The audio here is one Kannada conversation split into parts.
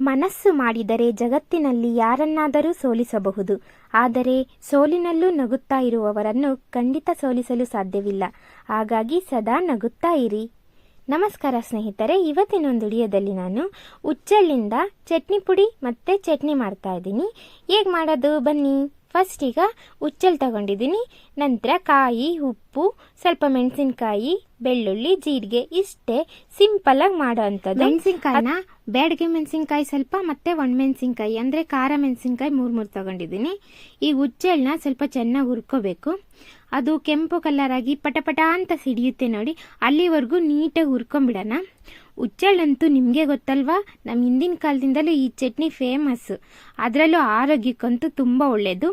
ಮನಸ್ಸು ಮಾಡಿದರೆ ಜಗತ್ತಿನಲ್ಲಿ ಯಾರನ್ನಾದರೂ ಸೋಲಿಸಬಹುದು. ಆದರೆ ಸೋಲಿನಲ್ಲೂ ನಗುತ್ತಾ ಇರುವವರನ್ನು ಖಂಡಿತ ಸೋಲಿಸಲು ಸಾಧ್ಯವಿಲ್ಲ. ಹಾಗಾಗಿ ಸದಾ ನಗುತ್ತಾ ಇರಿ. ನಮಸ್ಕಾರ ಸ್ನೇಹಿತರೆ, ಇವತ್ತಿನೊಂದು ವಿಡಿಯೋದಲ್ಲಿ ನಾನು ಉಚ್ಚಳ್ಳಿಂದ ಚಟ್ನಿ ಪುಡಿ ಮತ್ತು ಚಟ್ನಿ ಮಾಡ್ತಾ ಇದ್ದೀನಿ. ಹೇಗೆ ಮಾಡೋದು? ಬನ್ನಿ. ಫಸ್ಟ್ ಈಗ ಉಚ್ಚಲ್ ತಗೊಂಡಿದ್ದೀನಿ. ನಂತರ ಕಾಯಿ ಉಪ್ಪು ಸ್ವಲ್ಪ ಮೆಣಸಿನಕಾಯಿ ಬೆಳ್ಳುಳ್ಳಿ ಜೀರಿಗೆ ಇಷ್ಟೇ ಸಿಂಪಲ್ ಆಗಿ ಮಾಡೋ ಅಂಥದ್ದು. ಮೆಣಸಿನ್ಕಾಯಿನ ಬ್ಯಾಡಗೆ ಮೆಣಸಿನ್ಕಾಯಿ ಸ್ವಲ್ಪ ಮತ್ತೆ ಒಣಮೆಣಸಿನ್ಕಾಯಿ ಅಂದರೆ ಖಾರ ಮೆಣಸಿನ್ಕಾಯಿ ಮೂರು ಮೂರು ತಗೊಂಡಿದ್ದೀನಿ. ಈ ಉಚ್ಚಲ್ನ ಸ್ವಲ್ಪ ಚೆನ್ನಾಗಿ ಹುರ್ಕೋಬೇಕು. ಅದು ಕೆಂಪು ಕಲರ್ ಆಗಿ ಪಟಪಟ ಅಂತ ಸಿಡಿಯುತ್ತೆ ನೋಡಿ ಅಲ್ಲಿವರೆಗೂ ನೀಟಾಗಿ ಹುರ್ಕೊಂಬಿಡೋಣ. ಉಚ್ಚಳ್ಳಂತೂ ನಿಮಗೆ ಗೊತ್ತಲ್ವಾ? ನಮ್ಮ ಹಿಂದಿನ ಕಾಲದಿಂದಲೂ ಈ ಚಟ್ನಿ ಫೇಮಸ್ಸು ಅದರಲ್ಲೂ ಆರೋಗ್ಯಕ್ಕಂತೂ ತುಂಬ ಒಳ್ಳೆಯದು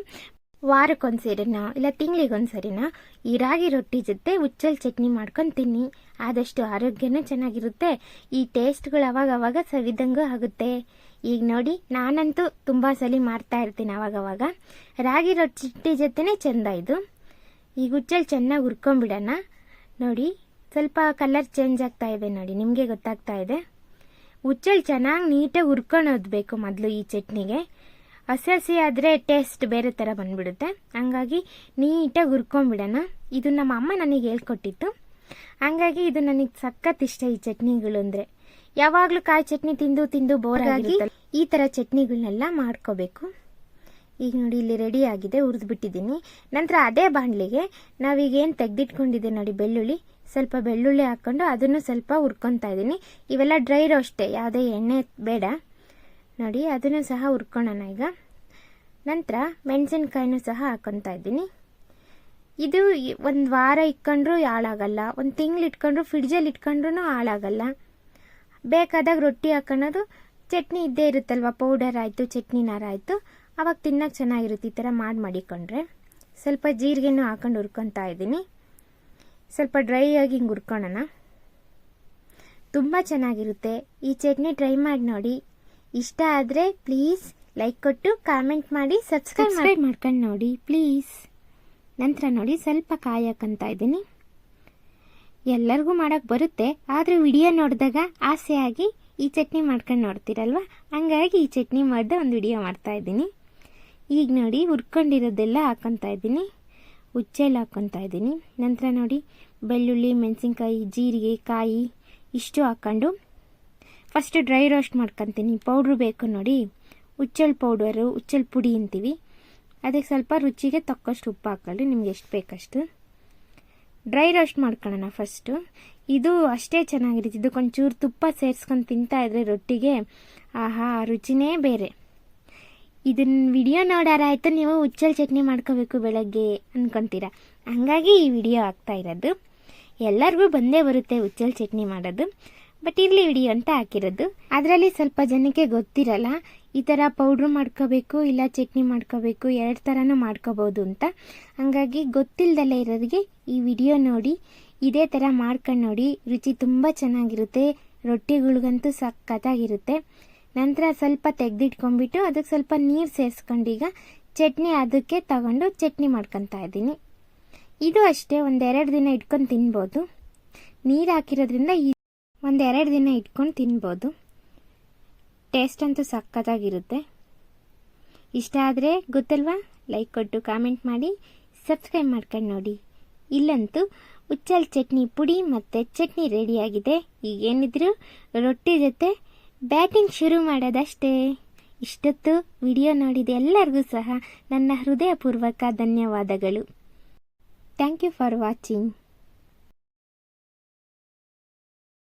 ವಾರಕ್ಕೊಂದ್ಸರಿನ? ಇಲ್ಲ ತಿಂಗಳಿಗೊಂದ್ಸರಿನ? ಈ ರಾಗಿ ರೊಟ್ಟಿ ಜೊತೆ ಉಚ್ಚಲ್ ಚಟ್ನಿ ಮಾಡ್ಕೊಂಡು ತಿನ್ನಿ. ಆದಷ್ಟು ಆರೋಗ್ಯನೂ ಚೆನ್ನಾಗಿರುತ್ತೆ. ಈ ಟೇಸ್ಟ್ಗಳು ಅವಾಗ ಅವಾಗ ಸವಿದಂಗೂ ಆಗುತ್ತೆ. ಈಗ ನೋಡಿ, ನಾನಂತೂ ತುಂಬ ಸಲ ಮಾಡ್ತಾ ಇರ್ತೀನಿ ಅವಾಗವಾಗ. ರಾಗಿ ರೊಟ್ಟಿ ಜೊತೆನೇ ಚೆಂದ ಇದು. ಈಗ ಉಚ್ಚಲ್ ಚೆನ್ನಾಗಿ ಹುರ್ಕೊಂಬಿಡೋಣ ನೋಡಿ ಸ್ವಲ್ಪ ಕಲರ್ ಚೇಂಜ್ ಆಗ್ತಾ ಇದೆ ನೋಡಿ ನಿಮಗೆ ಗೊತ್ತಾಗ್ತಾ ಇದೆ? ಉಚ್ಚಲ್ ಚೆನ್ನಾಗಿ ನೀಟಾಗಿ ಹುರ್ಕೊಂಡು ಬೇಕು ಮೊದಲು ಈ ಚಟ್ನಿಗೆ. ಹಸಿ ಹಸಿ ಆದರೆ ಟೇಸ್ಟ್ ಬೇರೆ ಥರ ಬಂದ್ಬಿಡುತ್ತೆ. ಹಂಗಾಗಿ ನೀಟಾಗಿ ಹುರ್ಕೊಂಬಿಡೋಣ ಇದು ನಮ್ಮ ಅಮ್ಮ ನನಗೆ ಹೇಳ್ಕೊಟ್ಟಿತ್ತು. ಹಂಗಾಗಿ ಇದು ನನಗೆ ಸಖತ್ ಇಷ್ಟ ಈ ಚಟ್ನಿಗಳು ಅಂದರೆ. ಯಾವಾಗಲೂ ಕಾಯಿ ಚಟ್ನಿ ತಿಂದು ತಿಂದು ಬೋರ್ ಆಗಿ ಈ ಥರ ಚಟ್ನಿಗಳನ್ನೆಲ್ಲ ಮಾಡ್ಕೋಬೇಕು. ಈಗ ನೋಡಿ ಇಲ್ಲಿ ರೆಡಿ ಆಗಿದೆ ಹುರಿದ್ಬಿಟ್ಟಿದ್ದೀನಿ. ನಂತರ ಅದೇ ಬಾಣಲಿಗೆ ನಾವೀಗೇನು ತೆಗೆದಿಟ್ಕೊಂಡಿದ್ದೆ ನೋಡಿ ಬೆಳ್ಳುಳ್ಳಿ. ಸ್ವಲ್ಪ ಬೆಳ್ಳುಳ್ಳಿ ಹಾಕ್ಕೊಂಡು ಅದನ್ನು ಸ್ವಲ್ಪ ಹುರ್ಕೊತಾ ಇದ್ದೀನಿ. ಇವೆಲ್ಲ ಡ್ರೈ ರೋಸ್ಟೇ ಯಾವುದೇ ಎಣ್ಣೆ ಬೇಡ. ನೋಡಿ, ಅದನ್ನು ಸಹ ಹುರ್ಕೊಳ್ಳೋಣ ಈಗ. ನಂತರ ಮೆಣಸಿನ್ಕಾಯಿನೂ ಸಹ ಹಾಕ್ಕೊತಾ ಇದ್ದೀನಿ. ಇದು ಒಂದು ವಾರ ಇಟ್ಕೊಂಡ್ರೂ ಹಾಳಾಗಲ್ಲ. ಒಂದು ತಿಂಗಳು ಇಟ್ಕೊಂಡ್ರು ಫ್ರಿಡ್ಜಲ್ಲಿ ಇಟ್ಕೊಂಡ್ರೂ ಹಾಳಾಗಲ್ಲ. ಬೇಕಾದಾಗ ರೊಟ್ಟಿ ಹಾಕೊಳ್ಳೋದು, ಚಟ್ನಿ ಇದ್ದೇ ಇರುತ್ತಲ್ವ ಪೌಡರ್ ಆಯಿತು ಚಟ್ನಿನಾರ ಆಯಿತು, ಅವಾಗ ತಿನ್ನೋಕೆ ಚೆನ್ನಾಗಿರುತ್ತೆ, ಈ ಥರ ಮಾಡಿ ಮಾಡಿಕೊಂಡ್ರೆ ಸ್ವಲ್ಪ ಜೀರಿಗೆನೂ ಹಾಕೊಂಡು ಹುರ್ಕೊತಾ ಇದ್ದೀನಿ. ಸ್ವಲ್ಪ ಡ್ರೈ ಆಗಿ ಹಿಂಗೆ ಹುರ್ಕೊಳ್ಳೋಣ ತುಂಬ ಚೆನ್ನಾಗಿರುತ್ತೆ. ಈ ಚಟ್ನಿ ಟ್ರೈ ಮಾಡಿ ನೋಡಿ. ಇಷ್ಟ ಆದರೆ ಪ್ಲೀಸ್ ಲೈಕ್ ಕೊಟ್ಟು, ಕಾಮೆಂಟ್ ಮಾಡಿ, ಸಬ್ಸ್ಕ್ರೈಬ್ ಮಾಡ್ಕೊಂಡು ನೋಡಿ, ಪ್ಲೀಸ್. ನಂತರ ನೋಡಿ ಸ್ವಲ್ಪ ಕಾಯಕ್ಕಂತ ಇದ್ದೀನಿ. ಎಲ್ಲರಿಗೂ ಮಾಡೋಕ್ಕೆ ಬರುತ್ತೆ, ಆದರೆ ವಿಡಿಯೋ ನೋಡಿದಾಗ ಆಸೆಯಾಗಿ ಈ ಚಟ್ನಿ ಮಾಡ್ಕೊಂಡು ನೋಡ್ತೀರಲ್ವ? ಹಂಗಾಗಿ ಈ ಚಟ್ನಿ ಮಾಡಿದೆ ಒಂದು ವಿಡಿಯೋ ಮಾಡ್ತಾ ಇದ್ದೀನಿ. ಈಗ ನೋಡಿ, ಹುರ್ಕೊಂಡಿರೋದೆಲ್ಲ ಹಾಕೊತಾ ಇದ್ದೀನಿ. ಉಚ್ಚೆಲ್ಲ ಹಾಕ್ಕೊತಾ ಇದ್ದೀನಿ. ನಂತರ ನೋಡಿ, ಬೆಳ್ಳುಳ್ಳಿ, ಮೆಣಸಿನ್ಕಾಯಿ, ಜೀರಿಗೆ, ಕಾಯಿ, ಇಷ್ಟು ಹಾಕ್ಕೊಂಡು ಫಸ್ಟ್ ಡ್ರೈ ರೋಸ್ಟ್ ಮಾಡ್ಕೊತೀನಿ. ಪೌಡ್ರು ಬೇಕು ನೋಡಿ. ಉಚ್ಚಲ್ ಪೌಡರು ಉಚ್ಚಲ್ ಪುಡಿ ಅಂತೀವಿ. ಅದಕ್ಕೆ ಸ್ವಲ್ಪ ರುಚಿಗೆ ತಕ್ಕಷ್ಟು ಉಪ್ಪು ಹಾಕೊಳ್ಳಿ ನಿಮ್ಗೆ ಎಷ್ಟು ಬೇಕಷ್ಟು. ಡ್ರೈ ರೋಸ್ಟ್ ಮಾಡ್ಕೊಳ್ಳೋಣ ಫಸ್ಟು ಇದು ಅಷ್ಟೇ ಚೆನ್ನಾಗಿರುತ್ತೆ. ಇದಕ್ಕೊಂಚೂರು ತುಪ್ಪ ಸೇರಿಸ್ಕೊಂಡು ತಿಂತಾ ಇದ್ರೆ ರೊಟ್ಟಿಗೆ ಆಹಾ, ರುಚಿನೇ ಬೇರೆ. ಇದನ್ನ ವಿಡಿಯೋ ನೋಡಾರಾಯ್ತು, ನೀವು ಉಚ್ಚಲ್ ಚಟ್ನಿ ಮಾಡ್ಕೋಬೇಕು ಬೆಳಗ್ಗೆ ಅನ್ಕೊಂತೀರ? ಹಂಗಾಗಿ ಈ ವಿಡಿಯೋ ಆಗ್ತಾ ಇರೋದು. ಎಲ್ಲರಿಗೂ ಬಂದೇ ಬರುತ್ತೆ ಉಚ್ಚಲ್ ಚಟ್ನಿ ಮಾಡೋದು. ಬಟ್ ಇರಲಿ ವಿಡಿಯೋ ಅಂತ ಹಾಕಿರೋದು. ಅದರಲ್ಲಿ ಸ್ವಲ್ಪ ಜನಕ್ಕೆ ಗೊತ್ತಿರಲ್ಲ, ಈ ಥರ ಪೌಡ್ರು ಮಾಡ್ಕೋಬೇಕು, ಇಲ್ಲ ಚಟ್ನಿ ಮಾಡ್ಕೋಬೇಕು, ಎರಡು ಥರನೂ ಮಾಡ್ಕೋಬೋದು ಅಂತ. ಹಂಗಾಗಿ ಗೊತ್ತಿಲ್ಲದಲ್ಲೇ ಇರೋರಿಗೆ ಈ ವಿಡಿಯೋ ನೋಡಿ, ಇದೇ ಥರ ಮಾಡ್ಕೊಂಡು ನೋಡಿ, ರುಚಿ ತುಂಬ ಚೆನ್ನಾಗಿರುತ್ತೆ, ರೊಟ್ಟಿಗಳಿಗಂತೂ ಸಖತ್ತಾಗಿರುತ್ತೆ. ನಂತರ ಸ್ವಲ್ಪ ತೆಗೆದಿಟ್ಕೊಂಡ್ಬಿಟ್ಟು ಅದಕ್ಕೆ ಸ್ವಲ್ಪ ನೀರು ಸೇರಿಸ್ಕೊಂಡೀಗ ಚಟ್ನಿ ಅದಕ್ಕೆ ತಗೊಂಡು ಚಟ್ನಿ ಮಾಡ್ಕೊತಾ ಇದ್ದೀನಿ. ಇದು ಅಷ್ಟೇ, ಒಂದೆರಡು ದಿನ ಇಟ್ಕೊಂಡು ತಿನ್ಬೋದು. ನೀರು ಹಾಕಿರೋದ್ರಿಂದ ಈ ಒಂದೆರಡು ದಿನ ಇಟ್ಕೊಂಡು ತಿನ್ಬೋದು. ಟೇಸ್ಟ್ ಅಂತೂ ಸಕ್ಕತ್ತಾಗಿರುತ್ತೆ ಇಷ್ಟ ಆದರೆ ಗೊತ್ತಲ್ವಾ? ಲೈಕ್ ಕೊಟ್ಟು ಕಾಮೆಂಟ್ ಮಾಡಿ, ಸಬ್ಸ್ಕ್ರೈಬ್ ಮಾಡ್ಕೊಂಡು ನೋಡಿ. ಇಲ್ಲಂತೂ ಉಚ್ಚಲ್ ಚಟ್ನಿ ಪುಡಿ ಮತ್ತು ಚಟ್ನಿ ರೆಡಿಯಾಗಿದೆ ಈಗೇನಿದ್ರು ರೊಟ್ಟಿ ಜೊತೆ ಬ್ಯಾಟಿಂಗ್ ಶುರು ಮಾಡೋದಷ್ಟೇ. ಇಷ್ಟೊತ್ತು ವಿಡಿಯೋ ನೋಡಿದ ಎಲ್ಲರಿಗೂ ಸಹ ನನ್ನ ಹೃದಯಪೂರ್ವಕ ಧನ್ಯವಾದಗಳು. Thank you for watching